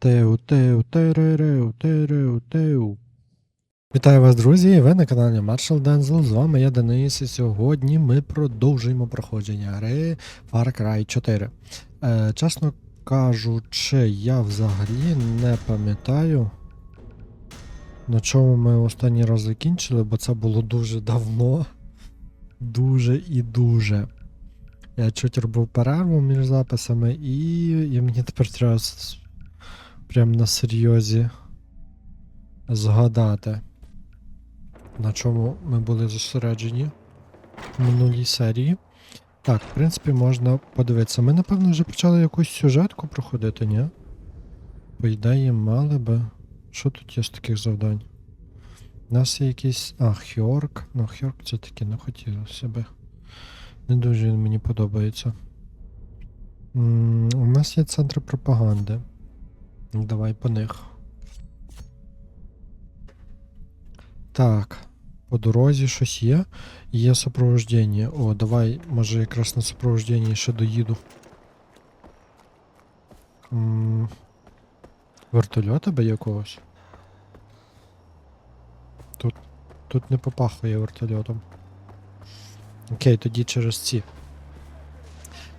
Теу, теу, теререу, тереу, теу. Вітаю вас, друзі! Ви на каналі Marshall Denzel. З вами я Денис, і сьогодні ми продовжуємо проходження гри Far Cry 4. Е, чесно кажучи, я взагалі не пам'ятаю, на чому ми останній раз закінчили, бо це було дуже давно. Дуже і дуже. Я чуть робив перерву між записами, і, і мені тепер треба прям на серйозі згадати, на чому ми були зосереджені в минулій серії. Так, в принципі, можна подивитися. Ми, напевно, вже почали якусь сюжетку проходити, ні? По ідеї, мали би. Що тут є з таких завдань? У нас є якийсь. А, Хьорк. Ну, Хьорк це таки не хотілося би. Не дуже він мені подобається. М, У нас є центри пропаганди. Давай по них. Так. По дорозі щось є. Є супроводження. О, давай, може, якраз на супроводженні ще доїду. М, Вертольота би якогось. Тут, тут не попахує вертольотом. Окей, тоді через ці.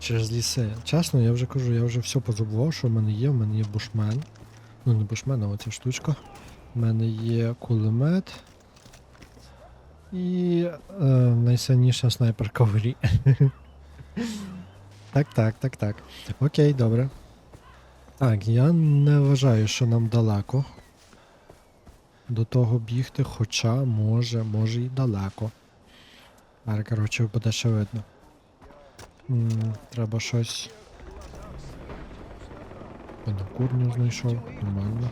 Через ліси. Чесно, я вже кажу, я вже все позабував, що в мене є. У мене є бушмен. Ну, не бушмен, а оця штучка. У мене є кулемет. І е, найсильніша снайперка в грі. так, так, так, так. Окей, добре. Так, я не вважаю, що нам далеко до того бігти, хоча може, може і далеко. Але, коротше, буде ще видно. М, треба щось. Певно, курню знайшов, нормально.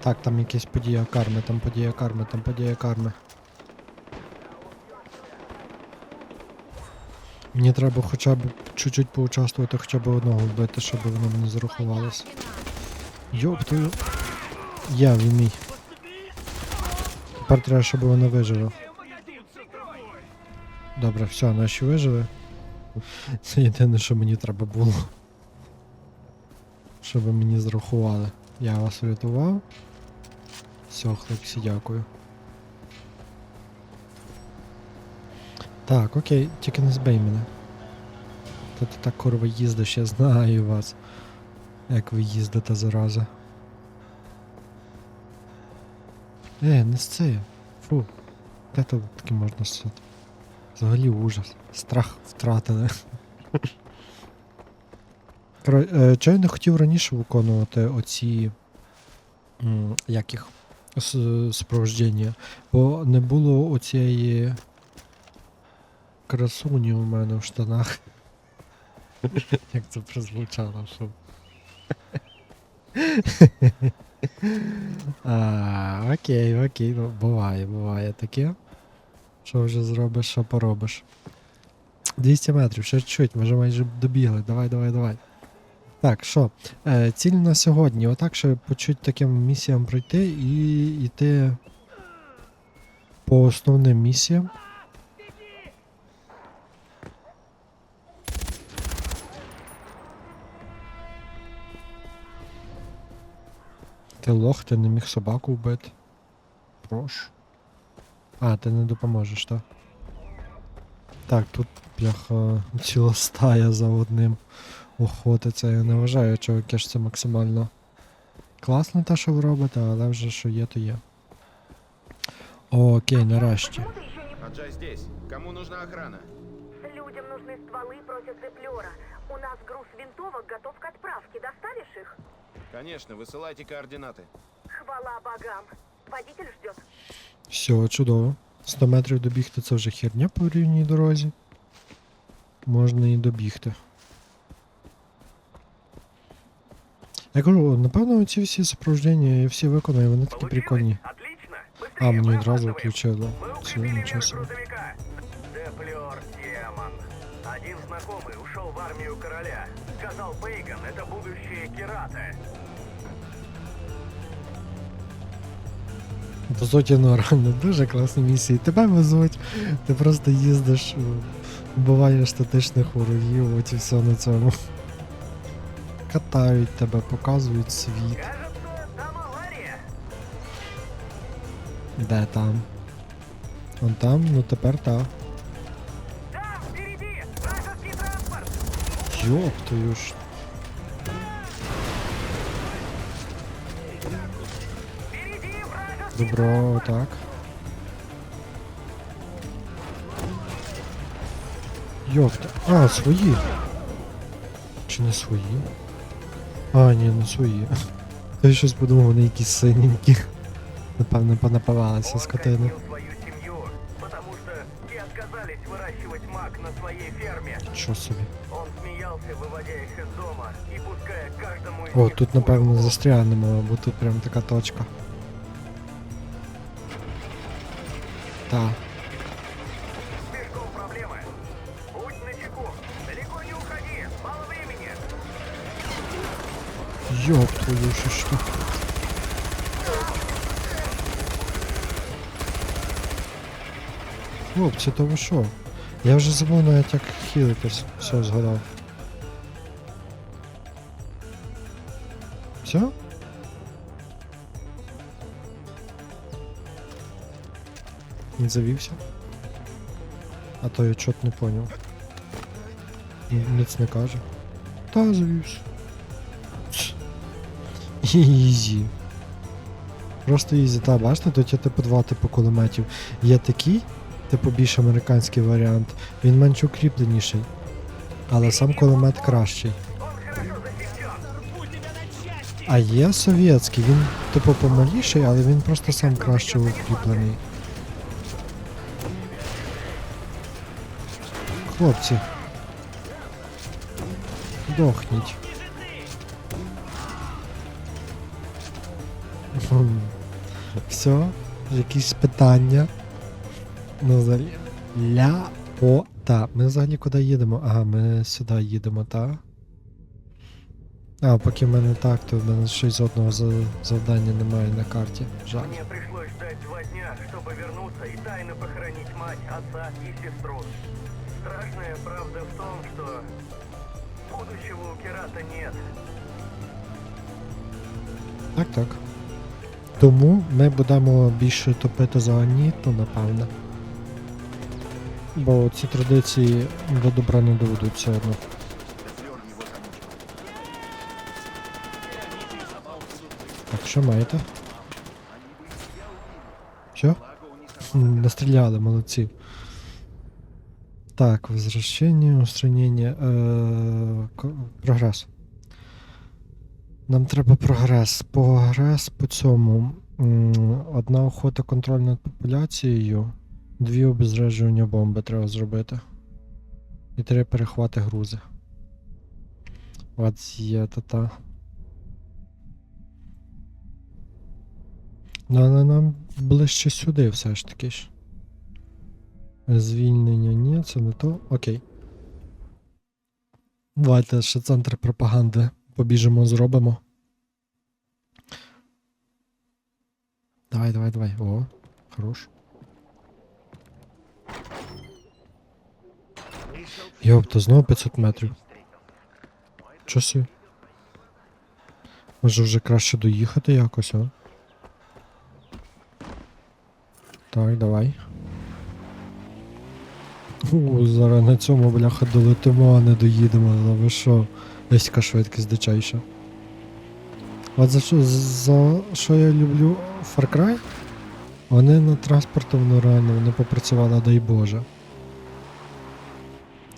Так, там якась подія карми, там подія карми, там подія карми. Мені треба хоча б чуть-чуть поучаствувати, хоча б одного вбити, щоб воно мені зарахувалось. Йоп твою. Я він мій. Тепер треба, щоб воно вижило. Добре, все, наші вижили. Це єдине, що мені треба було. Щоб мені зрахували. Я вас врятував. Все, хлопці, дякую. Так, окей, тільки не збий мене. Та ти так курва їздиш, я знаю вас. Як ви їздите зараза. Е, не сце. Фу. Де тут таки можна сити? Взагалі ужас. Страх втратили. Е, чого я не хотів раніше виконувати оці. м, Як їх? Бо не було оцієї красуні у мене в штанах. Як це прозвучало, що. А, окей, окей, ну, буває, буває таке. Що вже зробиш, що поробиш. 200 метрів, ще чуть, ми вже майже добігли. Давай, давай, давай. Так, що? Е, ціль на сьогодні. Отак ще по чуть таким місіям пройти і йти по основним місіям. Ти лох, ти не міг собаку вбити. Прошу. А, ти не допоможеш, так? Так, тут бляха ціла стая за одним охотиться. Я не вважаю, чуваки, що це максимально класно те, що ви робите, але вже що є, то є. Окей, нарешті. Аджай здесь. Кому нужна охрана? Людям нужны стволы против Зеплера. У нас груз винтовок готов к отправке. Доставишь их? Конечно, высылайте координаты. Хвала богам. Водитель ждет. Все, чудово. 100 метрів добігти це вже херня по рівній дорозі. Можна і добігти. Я кажу, напевно, ці всі супроводження я всі виконую, вони такі прикольні. Отлично. А, Быстрее, мені мы одразу опаздываем. включило. Мы Все, укрепили нічого верх собі. грузовика. Деплер, демон. Один знакомый ушел в армию короля. Сказал Бейган, это будущее Керата. По суті, ну реально дуже класні місії. Тебе везуть, ти просто їздиш, вбиваєш статичних ворогів, от і все на цьому. катають тебе, показують світ. Де там? Вон там, ну тепер так. Йоп твою ж. Добро, так. Йопта. А, свої. Чи не свої? А, ні, не свої. Я щось подумав, вони якісь синенькі. Напевно, понапивалися Он скотини. Що собі? О, тут напевно укол. застрянемо, бо тут прям така точка. времени. Йоп твою що ж то. Хлопці, то ви що? Я вже забув навіть як хілитись. Все, згадав. Все? Він завівся? А то я чот не поняв. Ніц не каже. Та завівся. Ізі. Просто ізі. Та, бачите, тут є типу два типу кулеметів. Є такий, типу більш американський варіант. Він менш укріпленіший. Але сам кулемет кращий. А є совєтський, він типу помаліший, але він просто сам краще укріплений. Хлопці. Дохніть. Все, якісь питання. Ну, взагалі. Ля о та. Ми взагалі куди їдемо? Ага, ми сюди їдемо, та. А, поки в мене так, то в мене щось одного завдання немає на карті. Жаль. Мне пришлось ждать два дня, чтобы вернуться и тайно похоронить мать, отца и сестру. Страшная правда в том, что будущего у Керата нет. Так, так. Тому ми будемо більше топити за Аніту, напевне. Бо ці традиції до добра не доведуть все одно. Так, що маєте? Що? Настріляли, молодці. Так, возвращення, устранення. Е, прогрес. Нам треба прогрес. Прогрес по цьому. Одна охота контроль над популяцією, дві обезрежування бомби треба зробити. І три перехвати грузи. От є та-та. Ну, але нам ближче сюди все ж таки ж. Звільнення ні, це не то. Окей. Давайте ще центр пропаганди побіжимо, зробимо. Давай, давай, давай. О, хорош. Йопта, знову 500 метрів. Часи. Може вже краще доїхати якось, а? Так, давай. У, зараз на цьому, бляха, долетимо, а не доїдемо. Але ви що? Десь яка швидкість дичайша. От за що, за що я люблю Far Cry? Вони над транспортом ну реально вони попрацювали, дай Боже.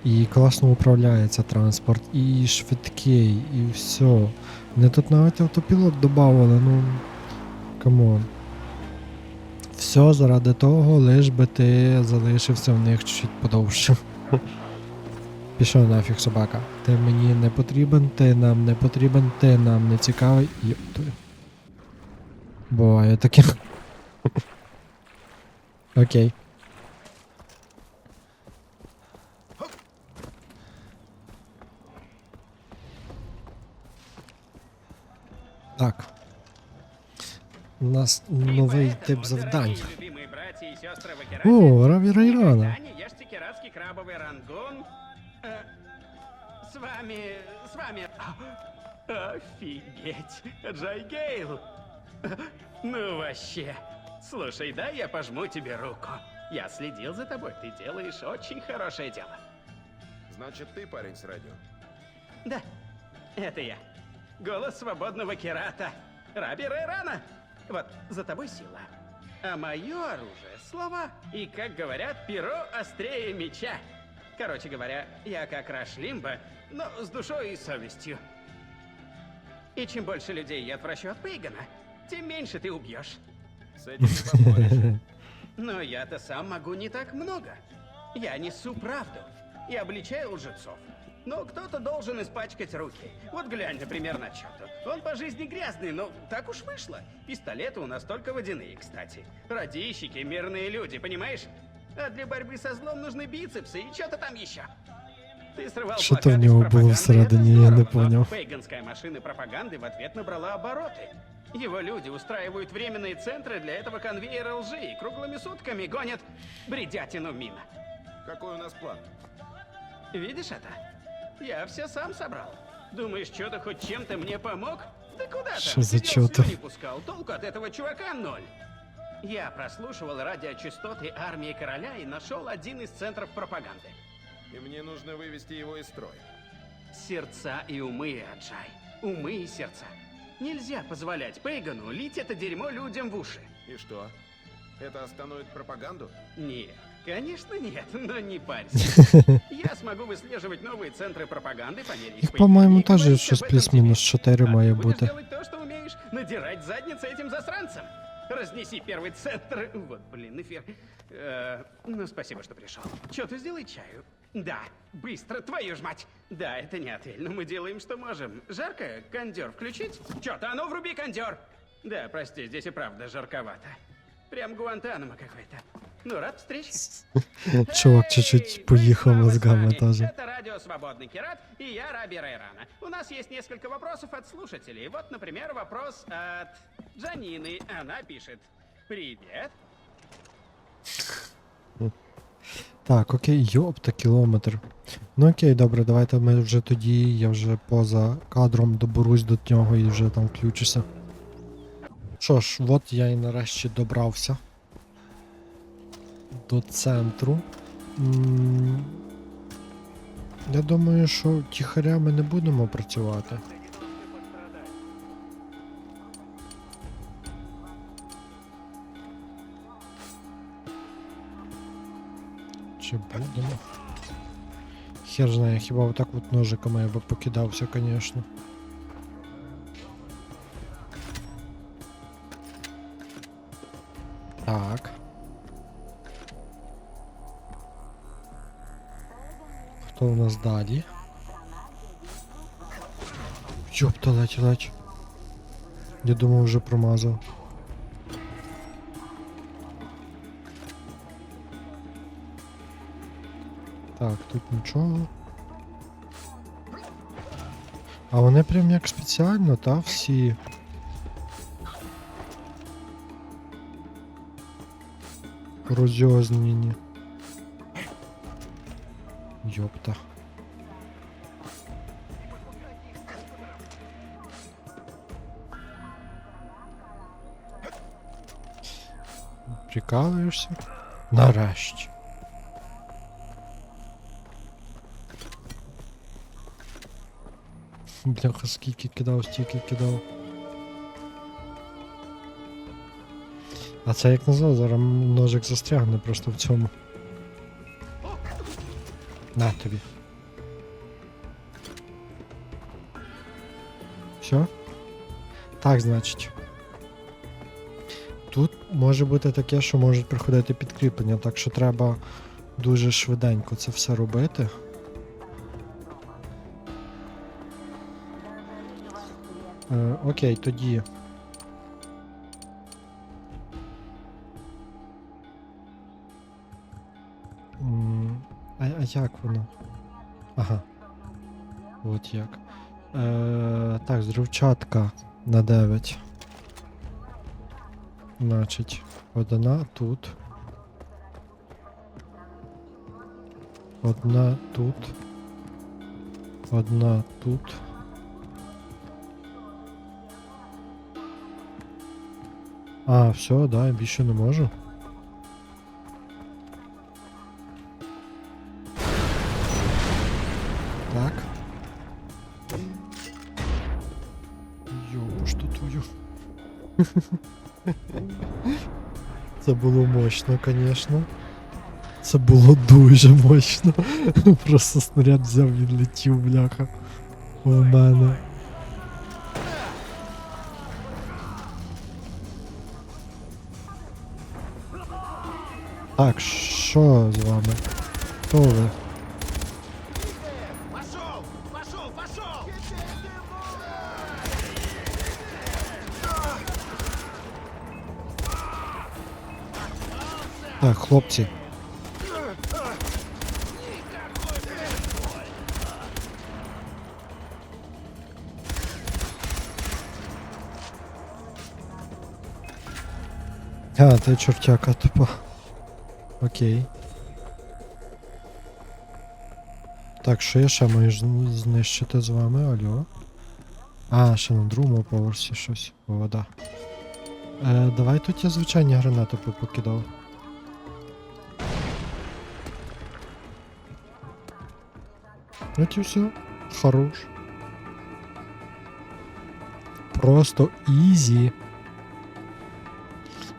І класно управляється транспорт, і швидкий, і все. Вони тут навіть автопілот додавали, ну. Камон. Все заради того, лиш би ти залишився в них чуть подовше. Пішов нафіг собака. Ти мені не потрібен, ти нам не потрібен, ти нам не цікавий і. Буває таке. Окей. Так. У нас новий тип завдань. Любимые братья и сестры в О, Раві Райрана. Э, с вами... с вами... Офигеть! Джай Гейл! Ну вообще. Слушай, дай я пожму тебе руку. Я следил за тобой, ты делаешь очень хорошее дело. Значит, ты парень с радио. Да, это я. Голос свободного керата. Раби Рейрана. Вот, за тобой сила. А мое оружие — слова. И, как говорят, перо острее меча. Короче говоря, я как Раш Лимба, но с душой и совестью. И чем больше людей я отвращу от Пейгана, тем меньше ты убьешь. С этим не. Но я-то сам могу не так много. Я несу правду и обличаю лжецов. Но кто-то должен испачкать руки. Вот глянь, например, на Чоту. Он по жизни грязный, но так уж вышло. Пистолеты у нас только водяные, кстати. Радищики, мирные люди, понимаешь? А для борьбы со злом нужны бицепсы и что-то там еще. Ты срывал Что-то в него с было всередине, это я не понял. Пейганская машина пропаганды в ответ набрала обороты. Его люди устраивают временные центры для этого конвейера лжи и круглыми сутками гонят бредятину мимо. Какой у нас план? Видишь это? Я все сам собрал. Думаешь, что-то хоть чем-то мне помог? Да куда там? Что за Сидел, чё-то? слюни пускал. Толку от этого чувака ноль. Я прослушивал радиочастоты армии короля и нашел один из центров пропаганды. И мне нужно вывести его из строя. Сердца и умы, Аджай. Умы и сердца. Нельзя позволять Пейгану лить это дерьмо людям в уши. И что? Это остановит пропаганду? Нет, конечно нет, но не парься. Я смогу выслеживать новые центры пропаганды по мере Їх, их по-моєму, появления и теж говорить щось об этом плюс-мінус тебе. 4 А має ты будешь бути. делать то, что умеешь, надирать задницы этим засранцам. Разнеси первый центр. Вот, блин, эфир. Э, ну, спасибо, что пришел. Че, ты сделай чаю? Да, быстро, твою ж мать. Да, это не отель, но мы делаем, что можем. Жарко? Кондер включить? Чё-то, а ну вруби кондер! Да, прости, здесь и правда жарковато. Прям Гуантанамо какой-то. Ну, рад встрече. Чувак Эй, чуть-чуть поїхав вы снова с мозгами нами. теж. Это радио «Свободный Керат» и я, Раби Рейрана. У нас есть несколько вопросов от слушателей. Вот, например, вопрос от Джанины. Она пишет. Привет. Так, окей, йопта, кілометр. Ну окей, добре, давайте ми вже тоді, я вже поза кадром доберусь до нього і вже там включуся. Що ж, от я і нарешті добрався до центру. Я думаю, що тихаря ми не будемо працювати. Чи будемо? Хер знає, хіба отак от ножиками я би покидався, звісно. Так. Хто у нас далі? Йопта, ледь, ледь. Я думав, вже промазав. Так, тут нічого. А вони прям як спеціально, та всі. Розьознені. Йопта. Прикалуєшся? Нарешті. Бляха, скільки кидав, стільки кидав. А це як назад, зараз ножик застрягне просто в цьому. На тобі. Все? Так, значить. Тут може бути таке, що можуть приходити підкріплення, так що треба дуже швиденько це все робити. Е, окей, тоді. як воно? Ага. От як. Е, Так, зрівчатка на 9. Значить, одна тут. Одна тут. Одна тут. А, все, да, більше не можу. мощно, звісно. Це було дуже мощно. Просто снаряд взяв і летів, бляха. У мене. Так, що з вами? Хто ви? Так, хлопці. А, ти чортяка тупа. Окей. Так, що я ще маю знищити з вами, алло? А, ще на другому поверсі щось. Вода. Е, давай тут я звичайні гранати попокидав. От і все. Хорош. Просто ізі.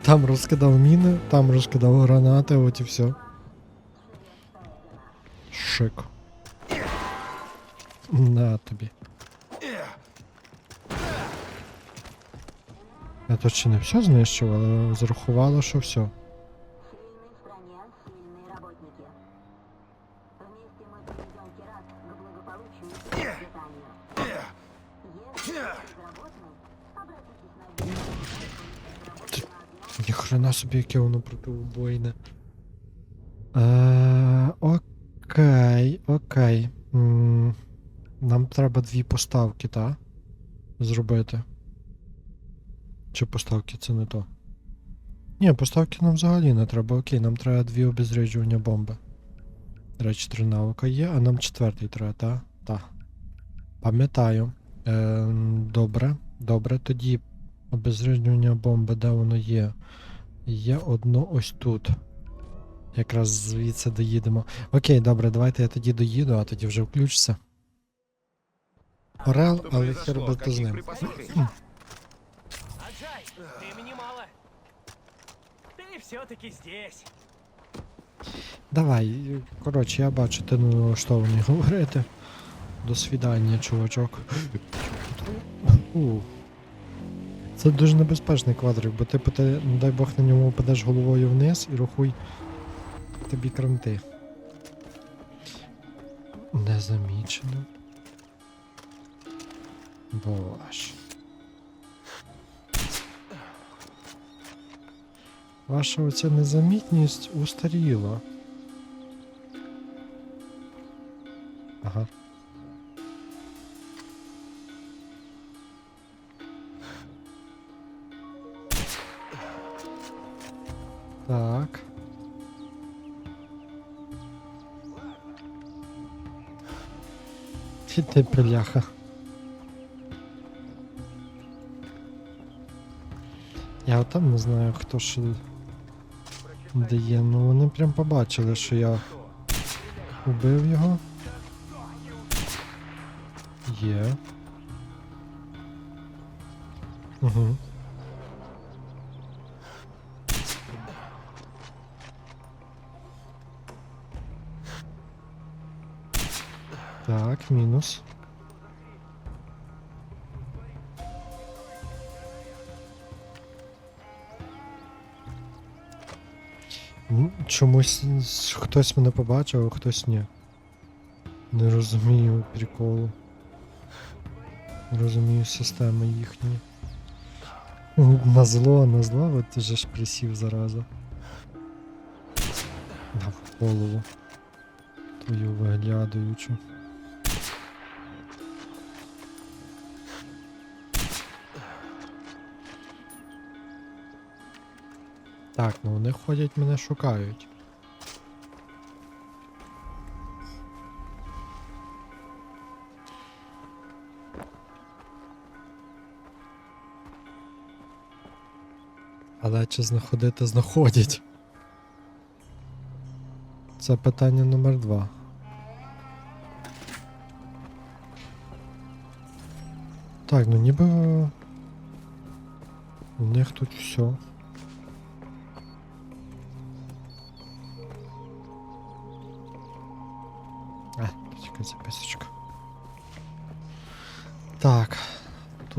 Там розкидав міни, там розкидав гранати, от і все. Шик. На тобі. Я ще не все знищив, але зрахувало, що все. Биржу. Собі, яке воно протиубойне. Е, окей, окей. Нам треба дві поставки, так? Зробити. Чи поставки це не то? Ні, поставки нам взагалі не треба. Окей, нам треба дві обезряджування бомби. До речі, три навика є, а нам четвертий треба, та? Та. Пам'ятаю. Е, добре, добре, тоді обезряджування бомби, де воно є? Є одно ось тут. Якраз звідси доїдемо. Окей, добре, давайте я тоді доїду, а тоді вже включуся. Орел, але произошло? хер би з ним. Аджай, времени мало. Ты все-таки здесь. Давай, коротше, я бачу, ти не налаштований говорити. До свідання, чувачок. Це дуже небезпечний квадрик, бо ти, поте- не дай Бог, на ньому впадеш головою вниз і рахуй тобі кранти. Незамічено. Боже. Ваша оця незамітність устаріла. Так. Чи ти пиляха? Я там не знаю, хто де є. Ну вони прям побачили, що я убив його. Є. Угу. Так, мінус. Чомусь хтось мене побачив, а хтось ні. Не розумію приколу. Не розумію системи їхні. На зло, на зло, от ти же ж присів зараза. На в голову. Твою виглядаючу. Так, ну вони ходять, мене шукають. Але чи знаходити знаходять? Це питання номер два. Так, ну ніби. У них тут все.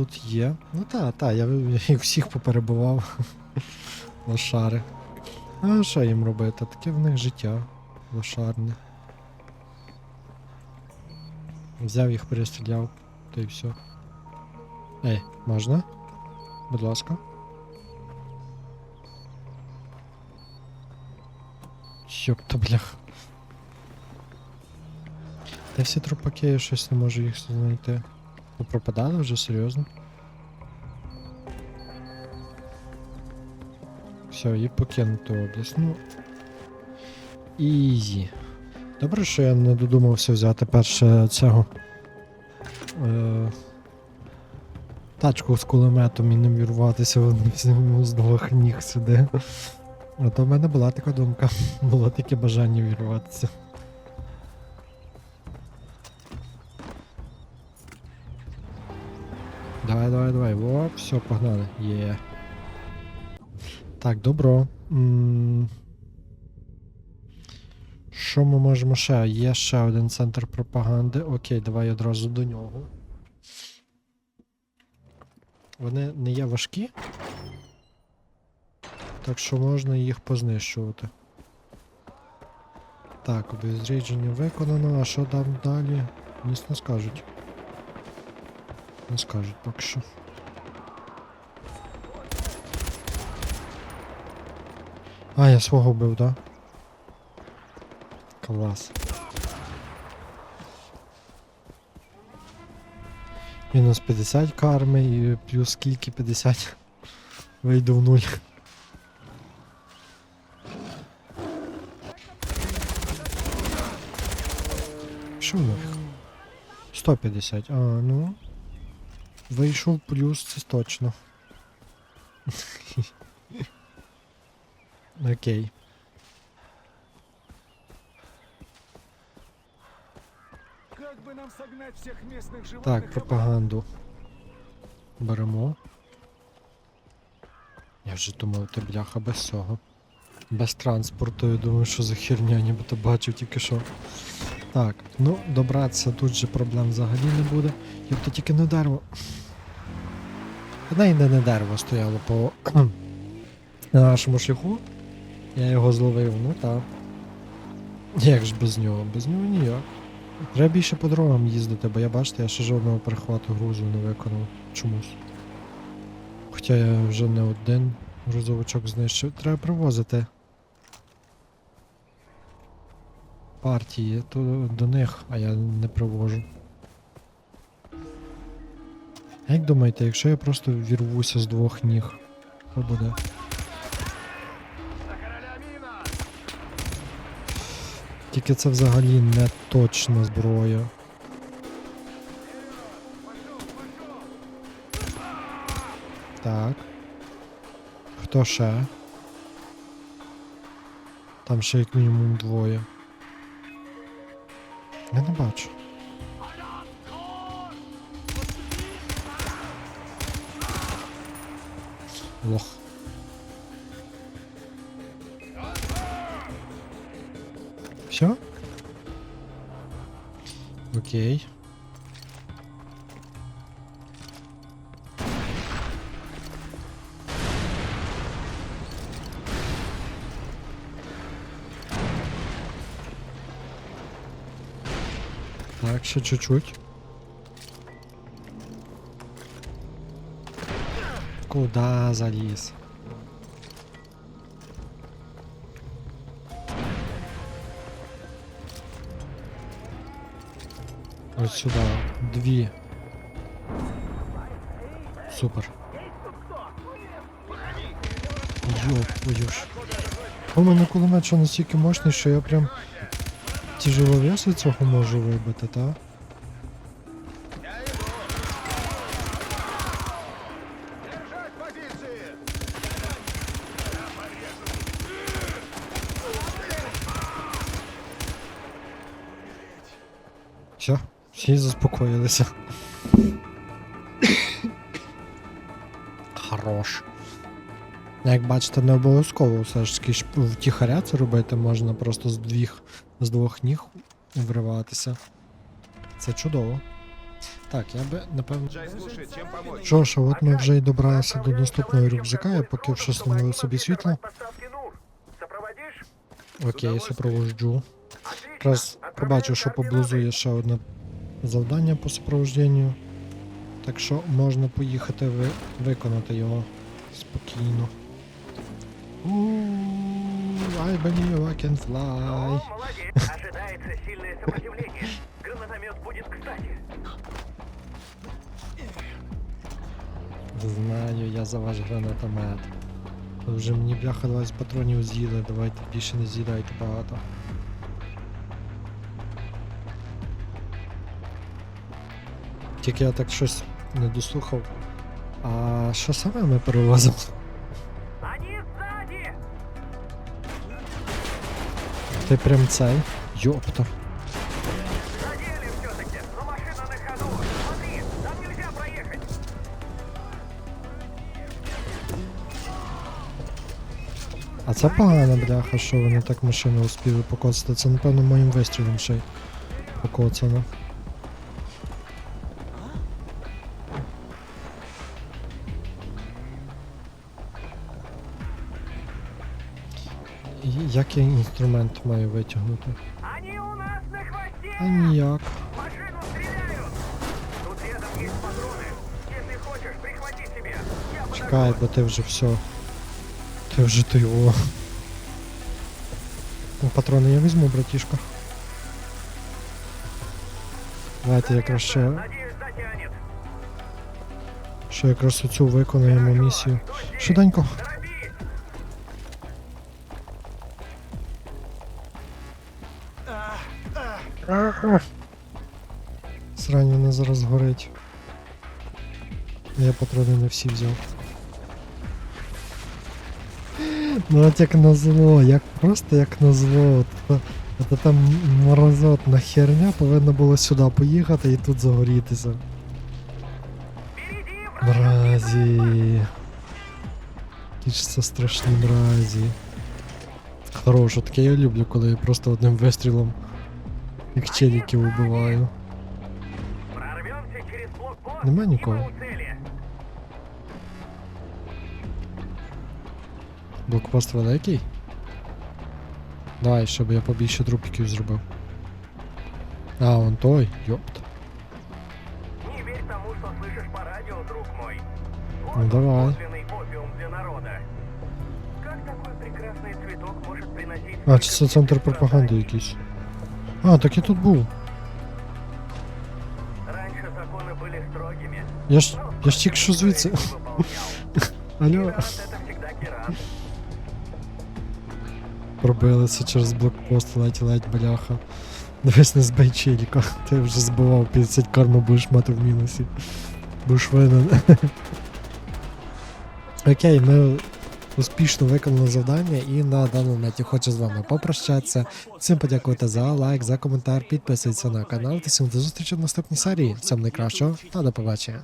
Тут є. Ну та, та, я їх всіх поперебував. Лошари. А що їм робити? Таке в них життя. Лошарне. Взяв їх, перестріляв, то й все. Ей, можна? Будь ласка. Йопта, блях. Де всі трупаки, я щось не можу їх знайти. Пропадали вже серйозно? Все, і покинути область. Ну. Ізі. Добре, що я не додумався взяти перше цього. Е, тачку з кулеметом і не вірватися з двох ніг сюди. А то в мене була така думка. Було таке бажання вірватися. Давай, давай, давай. О, все, погнали. Є. Так, добро. Що ми можемо ще? Є ще один центр пропаганди. Окей, давай одразу до нього. Вони не є важкі. Так що можна їх познищувати. Так, обезрідження виконано, а що там далі? Ніс не скажуть. Не скажуть поки що. А, я свого вбив, да? Клас. Мінус 50 карми і плюс скільки 50. Вийду в нуль. Що них? 150, а, ну. Вийшов плюс, це точно. Окей. Как бы нам согнать всех местных животных? Так, пропаганду. Беремо. Я вже думав, ти бляха без цього. Без транспорту, я думаю, що за херня, нібито бачив тільки що. Так, ну, добратися тут же проблем взагалі не буде. Тобто тільки не дерево. Та й не, не дерево стояло по на нашому шляху. Я його зловив, ну так. Як ж без нього? Без нього ніяк. Треба більше по дорогам їздити, бо я бачите, я ще жодного перехвату грузу не виконав чомусь. Хоча я вже не один грузовичок знищив. Треба привозити. Партії то до них, а я не привожу. Як думаєте, якщо я просто вірвуся з двох ніг, що буде? Тільки це взагалі не точна зброя. Так. Хто ще? Там ще як мінімум двоє. Я не бачу. Лох. Все? Окей. Так, ще чуть-чуть. Куда заліз? Ось сюди. Дві. Супер. Йоп, ж. У мене кулемет що настільки мощний, що я прям тяжеловеси цього можу вибити, та? Всі заспокоїлися. Хорош. Як бачите, не обов'язково все ж таки втіхаря це робити, можна просто з двох, з двох ніг вриватися. Це чудово. Так, я би напевно. Що ж, от ми вже й добралися до наступного рюкзака, я поки вшиснув собі світло. Окей, супроводжу. Якраз побачив, що поблизу є ще одне завдання по супроводженню. Так що можна поїхати ви... виконати його спокійно. I believe I can О, fly. молодец. Ожидается сильное сопротивление. Гранатомет будет кстати. Знаю, я за ваш гранатомет. Ви Вже мені бляха 20 патронів з'їли, давайте більше не з'їдайте багато. Тільки я так щось не дослухав. А що саме ми перевозимо? Ти прям цей? Йопта. А це погана бляха, що вони так машину успіли покоцати. Це напевно моїм вистрілом ще й покоцано. І Як я інструмент маю витягнути? Они у нас на хвосте! А ніяк. Машину стреляют! Тут рядом есть патроны. Если хочешь, прихвати себе. Я. Чекай, бо ти вже все. Ти вже ти його. Ну, патрони я візьму, братішка. Давайте якраз ще, ще якраз оцю виконаємо місію. Швиденько. Торопись! Срань, вона зараз горить. Я патрони не всі взяв. Ну от як назло, як просто як назло. От, та- от та морозотна херня повинна була сюди поїхати і тут загорітися. Мразі. Які ж страшні мразі. Хорошо, таке я люблю, коли я просто одним вистрілом їх челіків убиваю. Прорвемся через блокпост Нема и нікого. мы у цели. Блокпост великий? Давай, щоб я побільше трупіків зробив. А, он той, йопт. Не верь тому, что слышишь по радио, друг мой. Вот Ну, он, давай. подлинный опиум для народа. Как такой прекрасный цветок может приносить... А, чи столько це центр бедных пропаганди страданий? якийсь. А, так я тут був. Раньше законы были строгими. Я ж. но Я ж тільки що никто их звідси. не выполнял. Алло. Пират — это всегда пират. Пробилися через блокпост, ледь-ледь, бляха. Дивись, не збий челіка. Ти вже збивав 50 карму, будеш мати в мінусі. Будеш винен. Окей, ми успішно виконали завдання і на даному моменті хочу з вами попрощатися. Всім подякувати за лайк, за коментар, підписуйтесь на канал та всім до зустрічі в наступній серії. Всім найкращого та до побачення.